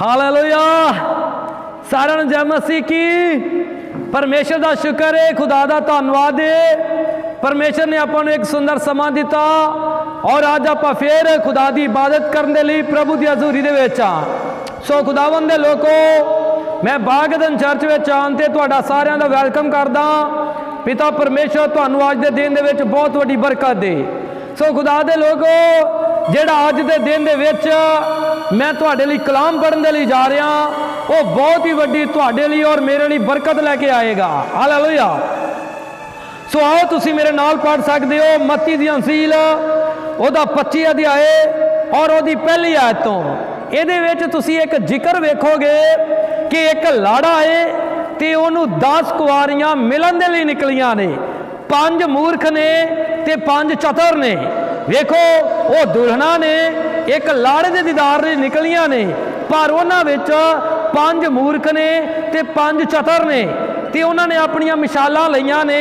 Hallelujah. ਸਾਰਿਆਂ ਨੂੰ ਜੈ ਮਸੀਹ ਕੀ? ਪਰਮੇਸ਼ਰ ਦਾ ਸ਼ੁਕਰ ਹੈ, ਖੁਦਾ ਦਾ ਧੰਨਵਾਦ ਹੈ। ਪਰਮੇਸ਼ਰ ਨੇ ਆਪਾਂ ਨੂੰ ਇੱਕ ਸੁੰਦਰ ਸਮਾਂ ਦਿੱਤਾ ਔਰ ਅੱਜ ਆਪਾਂ ਫੇਰ ਖੁਦਾ ਦੀ ਇਬਾਦਤ ਕਰਨ ਦੇ ਲਈ ਪ੍ਰਭੂ ਦੀ ਹਜ਼ੂਰੀ ਦੇ ਵਿੱਚ ਆ। ਸੋ ਖੁਦਾਵੰਦ ਦੇ ਲੋਕੋ, ਮੈਂ ਬਾਗਦਨ ਚਰਚ ਵਿੱਚ ਆਉਣ ਤੇ ਤੁਹਾਡਾ ਸਾਰਿਆਂ ਦਾ ਵੈਲਕਮ ਕਰਦਾ। ਪਿਤਾ ਪਰਮੇਸ਼ਰ ਤੁਹਾਨੂੰ ਅੱਜ ਦੇ ਦਿਨ ਦੇ ਵਿੱਚ ਬਹੁਤ ਵੱਡੀ ਬਰਕਤ ਦੇ। ਸੋ ਖੁਦਾ ਦੇ ਲੋਕੋ, ਜਿਹੜਾ ਅੱਜ ਦੇ ਦਿਨ ਦੇ ਵਿੱਚ ਮੈਂ ਤੁਹਾਡੇ ਲਈ ਕਲਾਮ ਪੜਨ ਦੇ ਲਈ ਜਾ ਰਿਹਾ ਉਹ ਬਹੁਤ ਹੀ ਵੱਡੀ ਤੁਹਾਡੇ ਲਈ ਔਰ ਮੇਰੇ ਲਈ ਬਰਕਤ ਲੈ ਕੇ ਆਏਗਾ। ਹਾਲੇਲੂਇਆ ਸੋ ਆਓ ਤੁਸੀਂ ਮੇਰੇ ਨਾਲ ਪੜ ਸਕਦੇ ਹੋ ਮੱਤੀ ਦੀ ਅੰਸੀਲ। ਉਹਦਾ 25 ਅਧਿਆਏ ਔਰ ਉਹਦੀ ਪਹਿਲੀ ਆਇਤ ਤੋਂ। ਇਹਦੇ ਵਿੱਚ ਤੁਸੀਂ ਇੱਕ ਜ਼ਿਕਰ ਵੇਖੋਗੇ ਕਿ ਇੱਕ ਲਾੜਾ ਏ ਤੇ ਉਹਨੂੰ 10 ਕੁਆਰੀਆਂ ਮਿਲਣ ਦੇ ਲਈ ਨਿਕਲੀਆਂ ਨੇ। ਪੰਜ ਮੂਰਖ ਨੇ ਤੇ ਪੰਜ ਚਤਰ ਨੇ। ਵੇਖੋ, ਉਹ ਦੁਲਹਨਾ ਨੇ ਇੱਕ ਲਾੜੇ ਦੇ ਦੀਦਾਰ ਲਈ ਨਿਕਲੀਆਂ ਨੇ, ਪਰ ਉਹਨਾਂ ਵਿੱਚ ਪੰਜ ਮੂਰਖ ਨੇ ਤੇ ਪੰਜ ਚਤਰ ਨੇ ਤੇ ਉਹਨਾਂ ਨੇ ਆਪਣੀਆਂ ਮਿਸਾਲਾਂ ਲਈਆਂ ਨੇ।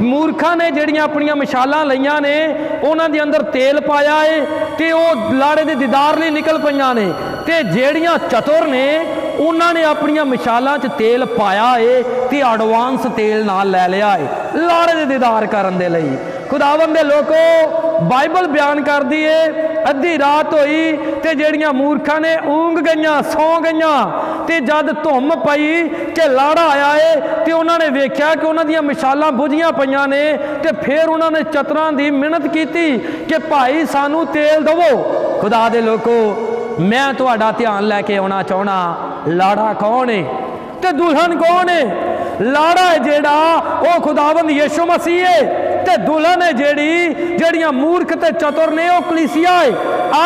ਮੂਰਖਾਂ ਨੇ ਜਿਹੜੀਆਂ ਆਪਣੀਆਂ ਮਿਸਾਲਾਂ ਲਈਆਂ ਨੇ, ਉਹਨਾਂ ਦੇ ਅੰਦਰ ਤੇਲ ਪਾਇਆ ਏ ਤੇ ਉਹ ਲਾੜੇ ਦੇ ਦੀਦਾਰ ਲਈ ਨਿਕਲ ਪਈਆਂ ਨੇ ਤੇ ਜਿਹੜੀਆਂ ਚਤੁਰ ਨੇ, ਉਹਨਾਂ ਨੇ ਆਪਣੀਆਂ ਮਿਸਾਲਾਂ 'ਚ ਤੇਲ ਪਾਇਆ ਏ ਤੇ ਐਡਵਾਂਸ ਤੇਲ ਨਾਲ ਲੈ ਲਿਆ ਏ ਲਾੜੇ ਦੇ ਦੀਦਾਰ ਕਰਨ ਦੇ ਲਈ। ਖੁਦਾਵੰਦ ਦੇ ਲੋਕੋ, ਬਾਈਬਲ ਬਿਆਨ ਕਰਦੀ ਏ ਅੱਧੀ ਰਾਤ ਹੋਈ ਤੇ ਜਿਹੜੀਆਂ ਮੂਰਖਾਂ ਨੇ ਊਂਗ ਗਈਆਂ, ਸੌਂ ਗਈਆਂ ਤੇ ਜਦ ਧੁੰਮ ਪਈ ਕਿ ਲਾੜਾ ਆਇਆ ਏ ਤੇ ਉਹਨਾਂ ਨੇ ਵੇਖਿਆ ਕਿ ਉਹਨਾਂ ਦੀਆਂ ਮਿਸਾਲਾਂ ਬੁਝੀਆਂ ਪਈਆਂ ਨੇ ਤੇ ਫਿਰ ਉਹਨਾਂ ਨੇ ਚਤਰਾਂ ਦੀ ਮਿਹਨਤ ਕੀਤੀ ਕਿ ਭਾਈ ਸਾਨੂੰ ਤੇਲ ਦਵੋ। ਖੁਦਾ ਦੇ ਲੋਕੋ, ਮੈਂ ਤੁਹਾਡਾ ਧਿਆਨ ਲੈ ਕੇ ਆਉਣਾ ਚਾਹਣਾ ਲਾੜਾ ਕੌਣ ਏ? ਤੇ ਦੁਲਹਨ ਕੌਣ ਏ? ਲਾੜਾ ਹੈ ਜਿਹੜਾ ਉਹ ਖੁਦਾਵੰਦ ਯਿਸੂ ਮਸੀਹ ਏ। ਤੇ ਦੁਲਹਨ ਹੈ ਜਿਹੜੀ, ਜਿਹੜੀਆਂ ਮੂਰਖ ਤੇ ਚਤੁਰ ਨੇ ਉਹ ਕਲੀਸਿਆ ਹੈ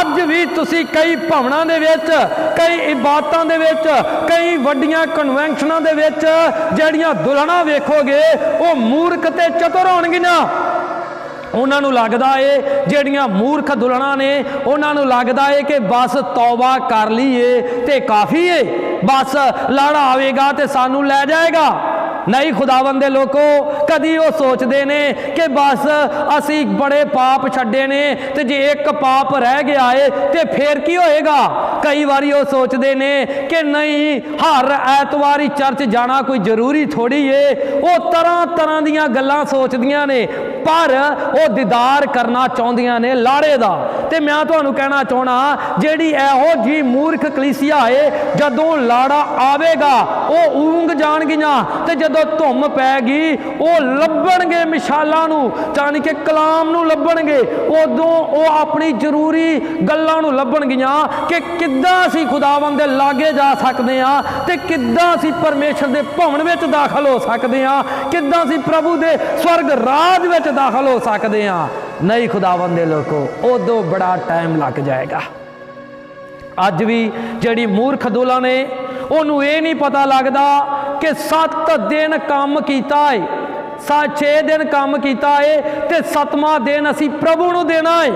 ਅੱਜ ਵੀ ਤੁਸੀਂ ਕਈ ਭਵਨਾਂ ਦੇ ਵਿੱਚ, ਕਈ ਇਬਾਦਤਾਂ ਦੇ ਵਿੱਚ, ਕਈ ਵੱਡੀਆਂ ਕਨਵੈਨਸ਼ਨਾਂ ਦੇ ਵਿੱਚ ਜਿਹੜੀਆਂ ਦੁਲਹਨਾਂ ਵੇਖੋਗੇ, ਉਹ ਮੂਰਖ ਤੇ ਚਤੁਰ ਹੋਣਗੀਆਂ। ਉਹਨਾਂ ਨੂੰ ਲੱਗਦਾ ਏ, ਜਿਹੜੀਆਂ ਮੂਰਖ ਦੁਲਣਾ ਨੇ, ਉਹਨਾਂ ਨੂੰ ਲੱਗਦਾ ਏ ਕਿ ਬਸ ਤੌਬਾ ਕਰ ਲਈਏ ਤੇ ਕਾਫੀ ਏ। ਬਸ ਲਾੜਾ ਆਵੇਗਾ ਤੇ ਸਾਨੂੰ ਲੈ ਜਾਏਗਾ। ਨਹੀਂ ਖੁਦਾਵੰਦ ਦੇ ਲੋਕੋ, ਕਦੀ ਉਹ ਸੋਚਦੇ ਨੇ ਕਿ ਬਸ ਅਸੀਂ ਬੜੇ ਪਾਪ ਛੱਡੇ ਨੇ ਤੇ ਜੇ ਇੱਕ ਪਾਪ ਰਹਿ ਗਿਆ ਏ ਤੇ ਫੇਰ ਕੀ ਹੋਏਗਾ? ਕਈ ਵਾਰੀ ਉਹ ਸੋਚਦੇ ਨੇ ਕਿ ਨਹੀਂ, ਹਰ ਐਤਵਾਰੀ ਚਰਚ ਜਾਣਾ ਕੋਈ ਜ਼ਰੂਰੀ ਥੋੜੀ ਏ। ਉਹ ਤਰ੍ਹਾਂ ਤਰ੍ਹਾਂ ਦੀਆਂ ਗੱਲਾਂ ਸੋਚਦੀਆਂ ਨੇ। ਪਰ ਉਹ ਦੀਦਾਰ ਕਰਨਾ ਚਾਹੁੰਦੀਆਂ ਨੇ ਲਾੜੇ ਦਾ। ਤੇ ਮੈਂ ਤੁਹਾਨੂੰ ਕਹਿਣਾ ਚਾਹਣਾ ਜਿਹੜੀ ਇਹੋ ਜੀ ਮੂਰਖ ਕਲੀਸਿਆ ਏ ਜਦੋਂ ਲਾੜਾ ਆਵੇਗਾ, ਉਹ ਊਂਗ ਜਾਣਗੀਆਂ ਤੇ ਜਦੋਂ ਧੁੰਮ ਪੈ ਗਈ ਉਹ ਲੱਭਣਗੇ ਮਿਸਾਲਾਂ ਨੂੰ, ਜਾਣੀ ਕਿ ਕਲਾਮ ਨੂੰ ਲੱਭਣਗੇ। ਉਦੋਂ ਉਹ ਆਪਣੀ ਜ਼ਰੂਰੀ ਗੱਲਾਂ ਨੂੰ ਲੱਭਣਗੀਆਂ ਕਿ ਕਿੱਦਾਂ ਅਸੀਂ ਖੁਦਾਵੰਦ ਦੇ ਲਾਗੇ ਜਾ ਸਕਦੇ ਆ ਤੇ ਕਿੱਦਾਂ ਅਸੀਂ ਪਰਮੇਸ਼ਰ ਦੇ ਭਵਨ ਵਿੱਚ ਦਾਖਲ ਹੋ ਸਕਦੇ ਆ ਕਿੱਦਾਂ ਅਸੀਂ ਪ੍ਰਭੂ ਦੇ ਸਵਰਗ ਰਾਜ ਵਿੱਚ ਦਾਖਲ ਹੋ ਸਕਦੇ ਆ। ਨਹੀਂ ਖੁਦਾਵੰਦ ਦੇ ਲੋਕੋ, ਉਦੋਂ ਬੜਾ ਟਾਈਮ ਲੱਗ ਜਾਏਗਾ। ਅੱਜ ਵੀ ਜਿਹੜੀ ਮੂਰਖ ਦੁਲਾ ਨੇ, ਉਹਨੂੰ ਇਹ ਨਹੀਂ ਪਤਾ ਲੱਗਦਾ ਕਿ 7 ਦਿਨ ਕੰਮ ਕੀਤਾ ਏ, ਸਾ 6 ਦਿਨ ਕੰਮ ਕੀਤਾ ਏ, ਤੇ 7ਵਾਂ ਦਿਨ ਅਸੀਂ ਪ੍ਰਭੂ ਨੂੰ ਦੇਣਾ ਏ।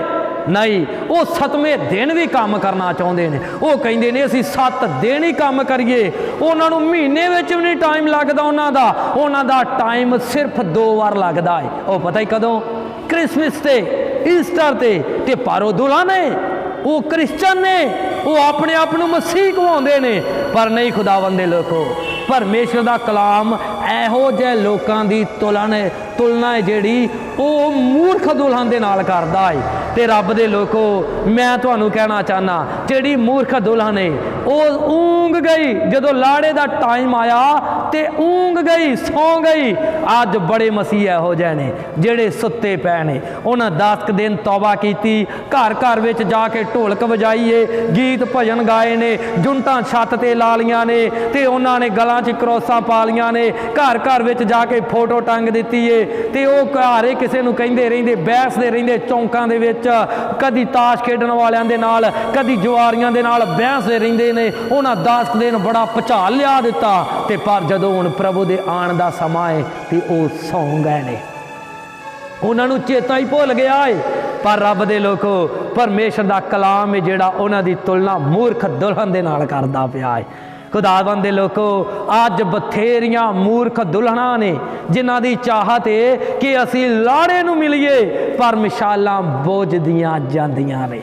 ਨਹੀਂ, ਉਹ 7ਵੇਂ ਦਿਨ ਵੀ ਕੰਮ ਕਰਨਾ ਚਾਹੁੰਦੇ ਨੇ। ਉਹ ਕਹਿੰਦੇ ਨੇ, ਅਸੀਂ 7 ਦਿਨ ਹੀ ਕੰਮ ਕਰੀਏ। ਉਹਨਾਂ ਨੂੰ ਮਹੀਨੇ ਵਿੱਚ ਵੀ ਨਹੀਂ ਟਾਈਮ ਲੱਗਦਾ ਉਹਨਾਂ ਦਾ। ਉਹਨਾਂ ਦਾ ਟਾਈਮ ਸਿਰਫ ਦੋ ਵਾਰ ਲੱਗਦਾ ਹੈ ਉਹ ਪਤਾ ਹੀ ਕਦੋਂ? ਕ੍ਰਿਸਮਸ ਤੇ, ਈਸਟਰ ਤੇ ਤੇ ਪਰ ਉਹ ਦੁਲਾ ਨੇ। ਉਹ ਕ੍ਰਿਸਚਨ ਨੇ। ਉਹ ਆਪਣੇ ਆਪ ਨੂੰ ਮਸੀਹ ਕਹਾਉਂਦੇ ਨੇ, ਪਰ ਨਹੀਂ ਖੁਦਾਵੰਦ ਦੇ ਲੋਕੋ। ਪਰਮੇਸ਼ਰ ਦਾ ਕਲਾਮ ਇਹੋ ਜਿਹੇ ਲੋਕਾਂ ਦੀ ਤੁਲਨਾ ਤੁਲਨਾ ਹੈ ਜਿਹੜੀ ਉਹ ਮੂਰਖ ਦੁਲਹਨ ਦੇ ਨਾਲ ਕਰਦਾ ਹੈ। ਤੇ ਰੱਬ ਦੇ ਲੋਕੋ, ਮੈਂ ਤੁਹਾਨੂੰ ਕਹਿਣਾ ਚਾਹਨਾ ਜਿਹੜੀ ਮੂਰਖ ਦੁਲਹਨ ਹੈ ਉਹ ਊਂਗ ਗਈ, ਜਦੋਂ ਲਾੜੇ ਦਾ ਟਾਈਮ ਆਇਆ, ਤੇ ਊਂਗ ਗਈ, ਸੌਂ ਗਈ। ਅੱਜ ਬੜੇ ਮਸੀਹ ਇਹੋ ਜਿਹੇ ਨੇ, ਜਿਹੜੇ ਸੁੱਤੇ ਪਏ ਨੇ। ਉਹਨਾਂ 10 ਦਿਨ ਤੌਬਾ ਕੀਤੀ, ਘਰ ਘਰ ਵਿੱਚ ਜਾ ਕੇ ਢੋਲਕ ਵਜਾਈਏ, ਗੀਤ ਭਜਨ ਗਾਏ ਨੇ, ਜੁੰਟਾਂ ਛੱਤ ਤੇ ਲਾ ਲੀਆਂ ਨੇ ਤੇ ਉਹਨਾਂ ਨੇ ਗਲਾਂ 'ਚ ਕਰੋਸਾਂ ਪਾ ਲੀਆਂ ਨੇ। ਘਰ ਘਰ ਵਿੱਚ ਜਾ ਕੇ ਫੋਟੋ ਟੰਗ ਦਿੱਤੀ ਏ ਤੇ ਉਹ ਘਾਰੇ ਕਿਸੇ ਨੂੰ ਕਹਿੰਦੇ ਰਹਿੰਦੇ, ਬਹਿਸਦੇ ਰਹਿੰਦੇ ਚੌਂਕਾਂ ਦੇ ਵਿੱਚ, ਕਦੀ ਤਾਸ਼ ਖੇਡਣ ਵਾਲਿਆਂ ਦੇ ਨਾਲ, ਕਦੀ ਜਵਾਰੀਆਂ ਦੇ ਨਾਲ ਬਹਿਸਦੇ ਰਹਿੰਦੇ ਨੇ। ਉਹਨਾਂ 10 ਦਿਨ ਬੜਾ ਭਚਾਲ ਲਿਆ ਦਿੱਤਾ ਤੇ ਪਰ ਜਦੋਂ ਹੁਣ ਪ੍ਰਭੂ ਦੇ ਆਣ ਦਾ ਸਮਾਂ ਏ ਤੇ ਉਹ ਸੌਂ ਗਏ ਨੇ। ਉਹਨਾਂ ਨੂੰ ਚੇਤਾ ਹੀ ਭੁੱਲ ਗਿਆ ਏ। ਪਰ ਰੱਬ ਦੇ ਲੋਕੋ, ਪਰਮੇਸ਼ਰ ਦਾ ਕਲਾਮ ਏ ਜਿਹੜਾ ਉਹਨਾਂ ਦੀ ਤੁਲਨਾ ਮੂਰਖ ਦੁਲਹਨ ਦੇ ਨਾਲ ਕਰਦਾ ਪਿਆ ਏ। ਖੁਦਾਵੰਦ ਦੇ ਲੋਕੋ, ਅੱਜ ਬਥੇਰੀਆਂ ਮੂਰਖ ਦੁਲਹਨਾਂ ਨੇ ਜਿਨ੍ਹਾਂ ਦੀ ਚਾਹਤ ਏ ਕਿ ਅਸੀਂ ਲਾੜੇ ਨੂੰ ਮਿਲੀਏ, ਪਰ ਮਿਸਾਲਾਂ ਬੋਝਦੀਆਂ ਜਾਂਦੀਆਂ ਨੇ।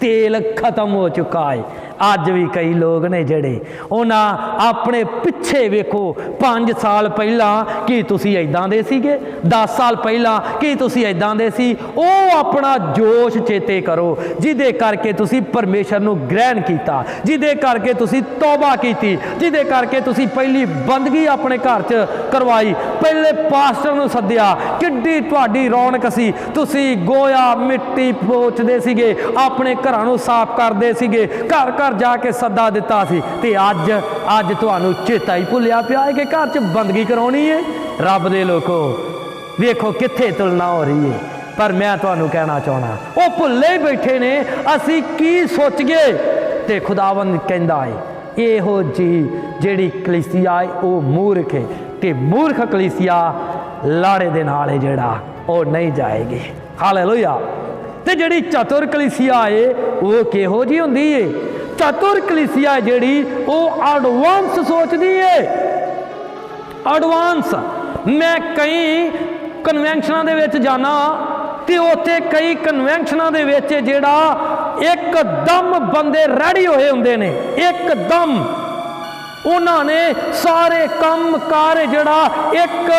ਤੇਲ ਖਤਮ ਹੋ ਚੁੱਕਾ ਹੈ ਅੱਜ ਵੀ ਕਈ ਲੋਕ ਨੇ ਜਿਹੜੇ ਉਹਨਾਂ ਆਪਣੇ ਪਿੱਛੇ ਵੇਖੋ 5 ਸਾਲ ਪਹਿਲਾਂ ਕੀ ਤੁਸੀਂ ਐਦਾਂ ਦੇ ਸੀਗੇ? 10 ਸਾਲ ਪਹਿਲਾਂ ਕੀ ਤੁਸੀਂ ਐਦਾਂ ਦੇ ਸੀ? ਉਹ ਆਪਣਾ ਜੋਸ਼ ਚੇਤੇ ਕਰੋ, ਜਿਹਦੇ ਕਰਕੇ ਤੁਸੀਂ ਪਰਮੇਸ਼ਰ ਨੂੰ ਗ੍ਰਹਿਣ ਕੀਤਾ, ਜਿਹਦੇ ਕਰਕੇ ਤੁਸੀਂ ਤੌਬਾ ਕੀਤੀ, ਜਿਹਦੇ ਕਰਕੇ ਤੁਸੀਂ ਪਹਿਲੀ ਬੰਦਗੀ ਆਪਣੇ ਘਰ 'ਚ ਕਰਵਾਈ, ਪਹਿਲੇ ਪਾਸਟਰ ਨੂੰ ਸੱਦਿਆ, ਕਿੱਡੀ ਤੁਹਾਡੀ ਰੌਣਕ ਸੀ? ਤੁਸੀਂ ਗੋਇਆ ਮਿੱਟੀ ਪੋਚਦੇ ਸੀਗੇ, ਆਪਣੇ ਘਰਾਂ ਨੂੰ ਸਾਫ਼ ਕਰਦੇ ਸੀਗੇ ਘਰ ਘਰ ਜਾ ਕੇ ਸੱਦਾ ਦਿੱਤਾ ਸੀ ਤੇ ਅੱਜ ਅੱਜ ਤੁਹਾਨੂੰ ਚੇਤਾ ਹੀ ਭੁੱਲਿਆ ਪਿਆ ਹੈ ਕਿ ਘਰ 'ਚ ਬੰਦਗੀ ਕਰਾਉਣੀ ਹੈ। ਰੱਬ ਦੇ ਲੋਕੋ, ਵੇਖੋ ਕਿੱਥੇ ਤੁਲਨਾ ਹੋ ਰਹੀ ਹੈ। ਪਰ ਮੈਂ ਤੁਹਾਨੂੰ ਕਹਿਣਾ ਚਾਹਣਾ ਉਹ ਭੁੱਲੇ ਬੈਠੇ ਨੇ, ਅਸੀਂ ਕੀ ਸੋਚੀਏ? ਤੇ ਖੁਦਾਵੰਦ ਕਹਿੰਦਾ ਹੈ, ਇਹੋ ਜੀ ਜਿਹੜੀ ਕਲੀਸਿਆ ਹੈ, ਉਹ ਮੂਰਖ ਹੈ ਤੇ ਮੂਰਖ ਕਲੀਸਿਆ ਲਾੜੇ ਦੇ ਨਾਲ ਹੈ ਜਿਹੜਾ, ਉਹ ਨਹੀਂ ਜਾਏਗੀ। ਹਾਲੇਲੂਇਆ। ਤੇ ਜਿਹੜੀ ਚਤੁਰ ਕਲੀਸਿਆ ਏ ਉਹ ਕਿਹੋ ਜੀ ਹੁੰਦੀ ਏ ਚਤੁਰ ਕਲੀਸਿਆ ਜਿਹੜੀ ਉਹ ਐਡਵਾਂਸ ਸੋਚਦੀ ਏ। ਐਡਵਾਂਸ ਮੈਂ ਕਈ ਕਨਵੈਨਸ਼ਨਾਂ ਦੇ ਵਿੱਚ ਜਾਣਾ ਤੇ ਉੱਥੇ ਕਈ ਕਨਵੈਨਸ਼ਨਾਂ ਦੇ ਵਿੱਚ ਜਿਹੜਾ ਇੱਕਦਮ ਬੰਦੇ ਰੈਡੀ ਹੋਏ ਹੁੰਦੇ ਨੇ। ਇੱਕਦਮ। ਉਹਨਾਂ ਨੇ ਸਾਰੇ ਕੰਮ ਕਾਰ ਜਿਹੜਾ ਇੱਕ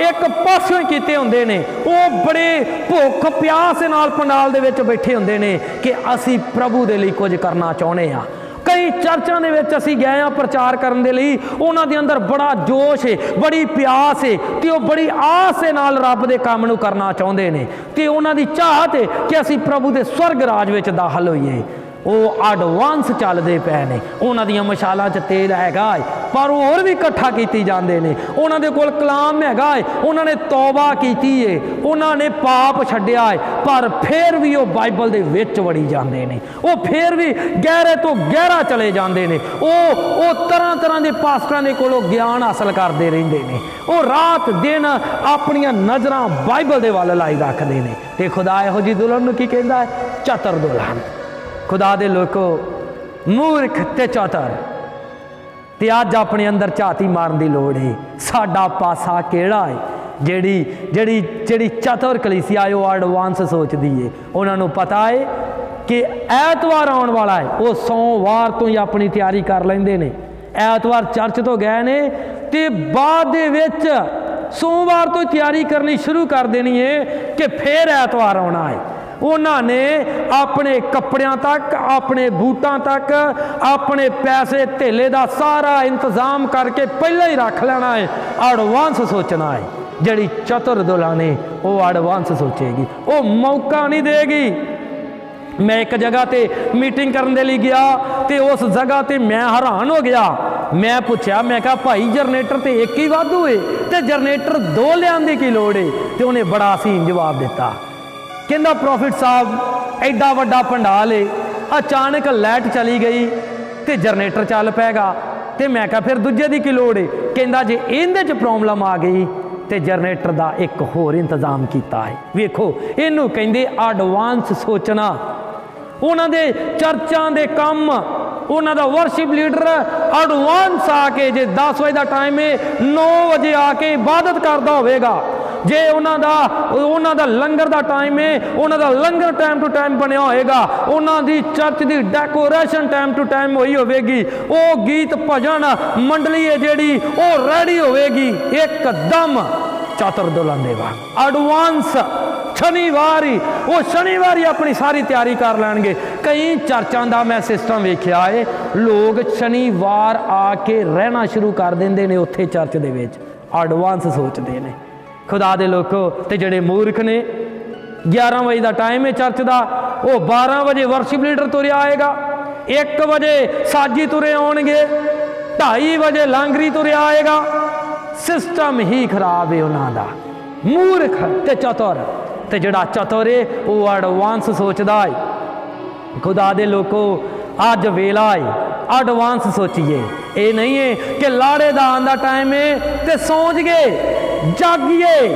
ਇੱਕ ਪਾਸਿਓਂ ਹੀ ਕੀਤੇ ਹੁੰਦੇ ਨੇ। ਉਹ ਬੜੇ ਭੁੱਖ ਪਿਆਸ ਦੇ ਨਾਲ ਪੰਡਾਲ ਦੇ ਵਿੱਚ ਬੈਠੇ ਹੁੰਦੇ ਨੇ ਕਿ ਅਸੀਂ ਪ੍ਰਭੂ ਦੇ ਲਈ ਕੁਝ ਕਰਨਾ ਚਾਹੁੰਦੇ ਆ ਕਈ ਚਰਚਾਂ ਦੇ ਵਿੱਚ ਅਸੀਂ ਗਏ ਆ ਪ੍ਰਚਾਰ ਕਰਨ ਦੇ ਲਈ। ਉਹਨਾਂ ਦੇ ਅੰਦਰ ਬੜਾ ਜੋਸ਼ ਹੈ ਬੜੀ ਪਿਆਸ ਹੈ ਤੇ ਉਹ ਬੜੀ ਆਸ ਦੇ ਨਾਲ ਰੱਬ ਦੇ ਕੰਮ ਨੂੰ ਕਰਨਾ ਚਾਹੁੰਦੇ ਨੇ। ਤੇ ਉਹਨਾਂ ਦੀ ਚਾਹਤ ਹੈ ਕਿ ਅਸੀਂ ਪ੍ਰਭੂ ਦੇ ਸਵਰਗ ਰਾਜ ਵਿੱਚ ਦਾਖਲ ਹੋਈਏ। ਉਹ ਐਡਵਾਂਸ ਚੱਲਦੇ ਪਏ ਨੇ। ਉਹਨਾਂ ਦੀਆਂ ਮਸ਼ਾਲਾਂ 'ਚ ਤੇਲ ਹੈਗਾ ਏ, ਪਰ ਉਹ ਹੋਰ ਵੀ ਇਕੱਠਾ ਕੀਤੀ ਜਾਂਦੇ ਨੇ। ਉਹਨਾਂ ਦੇ ਕੋਲ ਕਲਾਮ ਹੈਗਾ ਏ, ਉਹਨਾਂ ਨੇ ਤੌਬਾ ਕੀਤੀ ਏ, ਉਹਨਾਂ ਨੇ ਪਾਪ ਛੱਡਿਆ ਏ, ਪਰ ਫਿਰ ਵੀ ਉਹ ਬਾਈਬਲ ਦੇ ਵਿੱਚ ਵੜੀ ਜਾਂਦੇ ਨੇ। ਉਹ ਫਿਰ ਵੀ ਗਹਿਰੇ ਤੋਂ ਗਹਿਰਾ ਚਲੇ ਜਾਂਦੇ ਨੇ। ਉਹ ਉਹ ਤਰ੍ਹਾਂ ਤਰ੍ਹਾਂ ਦੇ ਪਾਸਟਰਾਂ ਦੇ ਕੋਲੋਂ ਗਿਆਨ ਹਾਸਲ ਕਰਦੇ ਰਹਿੰਦੇ ਨੇ। ਉਹ ਰਾਤ ਦਿਨ ਆਪਣੀਆਂ ਨਜ਼ਰਾਂ ਬਾਈਬਲ ਦੇ ਵੱਲ ਲਾਈ ਰੱਖਦੇ ਨੇ। ਤੇ ਖੁਦਾ ਇਹੋ ਜੀ ਦੁਲਹਨ ਨੂੰ ਕੀ ਕਹਿੰਦਾ ਹੈ? ਚਤਰ ਦੁਲਹਨ। ਖੁਦਾ ਦੇ ਲੋਕੋ, ਮੂਰਖ ਤੇ ਚਤਰ ਤੇ ਅੱਜ ਆਪਣੇ ਅੰਦਰ ਝਾਤੀ ਮਾਰਨ ਦੀ ਲੋੜ ਹੈ ਸਾਡਾ ਪਾਸਾ ਕਿਹੜਾ ਹੈ ਜਿਹੜੀ ਜਿਹੜੀ ਜਿਹੜੀ ਚਤੁਰ ਕਲੀਸਿਆ ਹੈ ਉਹ ਐਡਵਾਂਸ ਸੋਚਦੀ ਹੈ ਉਹਨਾਂ ਨੂੰ ਪਤਾ ਹੈ ਕਿ ਐਤਵਾਰ ਆਉਣ ਵਾਲਾ ਹੈ ਉਹ ਸੋਮਵਾਰ ਤੋਂ ਹੀ ਆਪਣੀ ਤਿਆਰੀ ਕਰ ਲੈਂਦੇ ਨੇ। ਐਤਵਾਰ ਚਰਚ ਤੋਂ ਗਏ ਨੇ ਤੇ ਬਾਅਦ ਦੇ ਵਿੱਚ ਸੋਮਵਾਰ ਤੋਂ ਹੀ ਤਿਆਰੀ ਕਰਨੀ ਸ਼ੁਰੂ ਕਰ ਦੇਣੀ ਹੈ ਕਿ ਫੇਰ ਐਤਵਾਰ ਆਉਣਾ ਹੈ ਉਹਨਾਂ ਨੇ ਆਪਣੇ ਕੱਪੜਿਆਂ ਤੱਕ, ਆਪਣੇ ਬੂਟਾਂ ਤੱਕ, ਆਪਣੇ ਪੈਸੇ ਧੇਲੇ ਦਾ ਸਾਰਾ ਇੰਤਜ਼ਾਮ ਕਰਕੇ ਪਹਿਲਾਂ ਹੀ ਰੱਖ ਲੈਣਾ ਹੈ। ਐਡਵਾਂਸ ਸੋਚਣਾ ਹੈ। ਜਿਹੜੀ ਚਤੁਰ ਦੁਲਾ ਨੇ, ਉਹ ਐਡਵਾਂਸ ਸੋਚੇਗੀ। ਉਹ ਮੌਕਾ ਨਹੀਂ ਦੇਗੀ। ਮੈਂ ਇੱਕ ਜਗ੍ਹਾ ਤੇ ਮੀਟਿੰਗ ਕਰਨ ਦੇ ਲਈ ਗਿਆ ਤੇ ਉਸ ਜਗ੍ਹਾ ਤੇ ਮੈਂ ਹੈਰਾਨ ਹੋ ਗਿਆ। ਮੈਂ ਪੁੱਛਿਆ, ਮੈਂ ਕਿਹਾ, ਭਾਈ ਜਨਰੇਟਰ ਤੇ ਇੱਕ ਹੀ ਵਾਧੂ ਏ ਤੇ ਜਨਰੇਟਰ ਦੋ ਲਿਆਉਣ ਦੀ ਕੀ ਲੋੜ ਏ? ਤੇ ਉਹਨੇ ਬੜਾ ਸੀਨ ਜਵਾਬ ਦਿੱਤਾ। ਕਹਿੰਦਾ, ਪ੍ਰੋਫਿਟ ਸਾਹਿਬ, ਐਡਾ ਵੱਡਾ ਪੰਡਾਲ ਏ। ਅਚਾਨਕ ਲਾਈਟ ਚਲੀ ਗਈ ਤੇ ਜਨਰੇਟਰ ਚੱਲ ਪੈਗਾ। ਤੇ ਮੈਂ ਕਿਹਾ, ਫਿਰ ਦੂਜੇ ਦੀ ਕੀ ਲੋੜ ਏ? ਕਹਿੰਦਾ, ਜੇ ਇਹਦੇ 'ਚ ਪ੍ਰੋਬਲਮ ਆ ਗਈ, ਤੇ ਜਨਰੇਟਰ ਦਾ ਇੱਕ ਹੋਰ ਇੰਤਜ਼ਾਮ ਕੀਤਾ ਹੈ ਵੇਖੋ, ਇਹਨੂੰ ਕਹਿੰਦੇ ਐਡਵਾਂਸ ਸੋਚਣਾ। ਉਹਨਾਂ ਦੇ ਚਰਚਾਂ ਦੇ ਕੰਮ, ਉਹਨਾਂ ਦਾ ਵਰਸ਼ਿਪ ਲੀਡਰ ਐਡਵਾਂਸ ਆ ਕੇ ਜੇ 10 ਵਜੇ ਦਾ ਟਾਈਮ ਹੈ 9 ਵਜੇ ਆ ਕੇ ਇਬਾਦਤ ਕਰਦਾ ਹੋਵੇਗਾ। ਜੇ ਉਹਨਾਂ ਦਾ ਉਹਨਾਂ ਦਾ ਲੰਗਰ ਦਾ ਟਾਈਮ ਹੈ ਉਹਨਾਂ ਦਾ ਲੰਗਰ ਟਾਈਮ ਟੂ ਟਾਈਮ ਬਣਿਆ ਹੋਏਗਾ, ਉਹਨਾਂ ਦੀ ਚਰਚ ਦੀ ਡੈਕੋਰੇਸ਼ਨ ਟਾਈਮ ਟੂ ਟਾਈਮ ਹੋਈ ਹੋਵੇਗੀ, ਉਹ ਗੀਤ ਭਜਨ ਮੰਡਲੀ ਹੈ ਜਿਹੜੀ, ਉਹ ਰੈਡੀ ਹੋਵੇਗੀ ਇੱਕਦਮ ਚਾਤਰ ਦੁਲਹਨ ਦੇ ਵਾਂਗ। ਐਡਵਾਂਸ ਸ਼ਨੀਵਾਰੀ, ਉਹ ਸ਼ਨੀਵਾਰੀ ਆਪਣੀ ਸਾਰੀ ਤਿਆਰੀ ਕਰ ਲੈਣਗੇ। ਕਈ ਚਰਚਾਂ ਦਾ ਮੈਂ ਸਿਸਟਮ ਵੇਖਿਆ ਏ, ਲੋਕ ਸ਼ਨੀਵਾਰ ਆ ਕੇ ਰਹਿਣਾ ਸ਼ੁਰੂ ਕਰ ਦਿੰਦੇ ਨੇ ਉੱਥੇ ਚਰਚ ਦੇ ਵਿੱਚ। ਐਡਵਾਂਸ ਸੋਚਦੇ ਨੇ। ਖੁਦਾ ਦੇ ਲੋਕੋ ਤੇ ਜਿਹੜੇ ਮੂਰਖ ਨੇ 11 ਵਜੇ ਦਾ ਟਾਈਮ ਹੈ ਚਰਚ ਦਾ, ਉਹ 12 ਵਜੇ ਵਰਸ਼ਿਪ ਲੀਡਰ ਤੁਰਿਆ ਆਏਗਾ 1 ਵਜੇ ਸਾਜੀ ਤੁਰੇ ਆਉਣਗੇ 2:30 ਵਜੇ ਲਾਂਗਰੀ ਤੁਰਿਆ ਆਏਗਾ ਸਿਸਟਮ ਹੀ ਖਰਾਬ ਹੈ ਉਹਨਾਂ ਦਾ। ਮੂਰਖ ਤੇ ਚਤੁਰ, ਤੇ ਜਿਹੜਾ ਚਤੁਰ ਹੈ, ਉਹ ਐਡਵਾਂਸ ਸੋਚਦਾ ਹੈ। ਖੁਦਾ ਦੇ ਲੋਕੋ, ਅੱਜ ਵੇਲਾ ਹੈ ਐਡਵਾਂਸ ਸੋਚੀਏ। ਇਹ ਨਹੀਂ ਹੈ ਕਿ ਲਾੜੇ ਦਾ ਆਂਦਾ ਟਾਈਮ ਹੈ ਤੇ ਸੌਂਜ ਗਏ ਜਾਗੀਏ।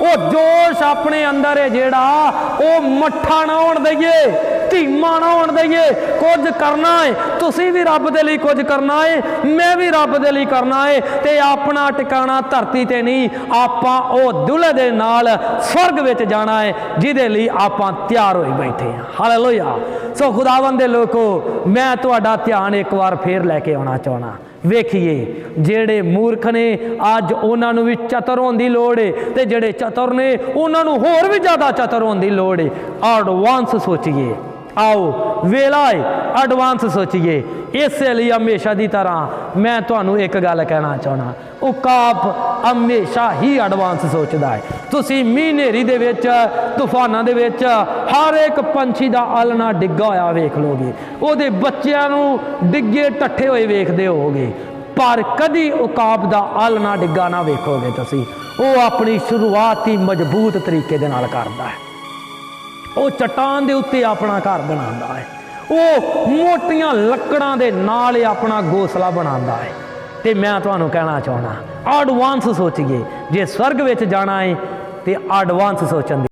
ਉਹ ਜੋਸ਼ ਆਪਣੇ ਅੰਦਰ ਹੈ ਜਿਹੜਾ ਉਹ ਮੱਠਾ ਨਾ ਹੋਣ ਦਈਏ, ਧੀਮਾ ਨਾ ਹੋਣ ਦਈਏ। ਕੁਝ ਕਰਨਾ ਹੈ, ਤੁਸੀਂ ਵੀ ਰੱਬ ਦੇ ਲਈ ਕੁਝ ਕਰਨਾ ਹੈ, ਮੈਂ ਵੀ ਰੱਬ ਦੇ ਲਈ ਕਰਨਾ ਹੈ ਤੇ ਆਪਣਾ ਟਿਕਾਣਾ ਧਰਤੀ ਤੇ ਨਹੀਂ, ਆਪਾਂ ਉਹ ਦੁਲੇ ਦੇ ਨਾਲ ਸਵਰਗ ਵਿੱਚ ਜਾਣਾ ਹੈ, ਜਿਹਦੇ ਲਈ ਆਪਾਂ ਤਿਆਰ ਹੋਈ ਬੈਠੇ ਹਾਂ। ਹਾਲੇਲੂਇਆ ਸੋ ਖੁਦਾਵੰਦ ਦੇ ਲੋਕੋ, ਮੈਂ ਤੁਹਾਡਾ ਧਿਆਨ ਇੱਕ ਵਾਰ ਫੇਰ ਲੈ ਕੇ ਆਉਣਾ ਚਾਹਣਾ ਵੇਖੀਏ। ਜਿਹੜੇ ਮੂਰਖ ਨੇ, ਅੱਜ ਉਹਨਾਂ ਨੂੰ ਵੀ ਚਤਰ ਹੋਣ ਦੀ ਲੋੜ ਏ ਤੇ ਜਿਹੜੇ ਚਤਰ ਨੇ, ਉਹਨਾਂ ਨੂੰ ਹੋਰ ਵੀ ਜ਼ਿਆਦਾ ਚਤਰ ਹੋਣ ਦੀ ਲੋੜ ਏ। ਐਡਵਾਂਸ ਸੋਚੀਏ। ਆਓ ਵੇਲਾ ਹੈ ਐਡਵਾਂਸ ਸੋਚੀਏ। ਇਸੇ ਲਈ ਹਮੇਸ਼ਾ ਦੀ ਤਰ੍ਹਾਂ ਮੈਂ ਤੁਹਾਨੂੰ ਇੱਕ ਗੱਲ ਕਹਿਣਾ ਚਾਹਣਾ ਉਕਾਬ ਹਮੇਸ਼ਾ ਹੀ ਐਡਵਾਂਸ ਸੋਚਦਾ ਹੈ ਤੁਸੀਂ ਮੀਂਹ ਹਨੇਰੀ ਦੇ ਵਿੱਚ, ਤੂਫਾਨਾਂ ਦੇ ਵਿੱਚ, ਹਰ ਇੱਕ ਪੰਛੀ ਦਾ ਆਲਣਾ ਡਿੱਗਾ ਹੋਇਆ ਵੇਖ ਲੋਗੇ। ਉਹਦੇ ਬੱਚਿਆਂ ਨੂੰ ਡਿੱਗੇ ਟੱਠੇ ਹੋਏ ਵੇਖਦੇ ਹੋਵੋਗੇ। ਪਰ ਕਦੀ ਉਕਾਬ ਦਾ ਆਲਣਾ ਡਿੱਗਾ ਨਾ ਵੇਖੋਗੇ ਤੁਸੀਂ। ਉਹ ਆਪਣੀ ਸ਼ੁਰੂਆਤ ਹੀ ਮਜ਼ਬੂਤ ਤਰੀਕੇ ਦੇ ਨਾਲ ਕਰਦਾ ਹੈ। ਉਹ ਚਟਾਨ ਦੇ ਉੱਤੇ ਆਪਣਾ ਘਰ ਬਣਾਉਂਦਾ ਹੈ। ਉਹ ਮੋਟੀਆਂ ਲੱਕੜਾਂ ਦੇ ਨਾਲ ਆਪਣਾ ਗੋਸਲਾ ਬਣਾਉਂਦਾ ਹੈ। ਤੇ ਮੈਂ ਤੁਹਾਨੂੰ ਕਹਿਣਾ ਚਾਹਣਾ ਐਡਵਾਂਸ ਸੋਚੀਏ, ਜੇ ਸਵਰਗ ਵਿੱਚ ਜਾਣਾ ਹੈ ਤੇ ਐਡਵਾਂਸ ਸੋਚਣ ਦੀ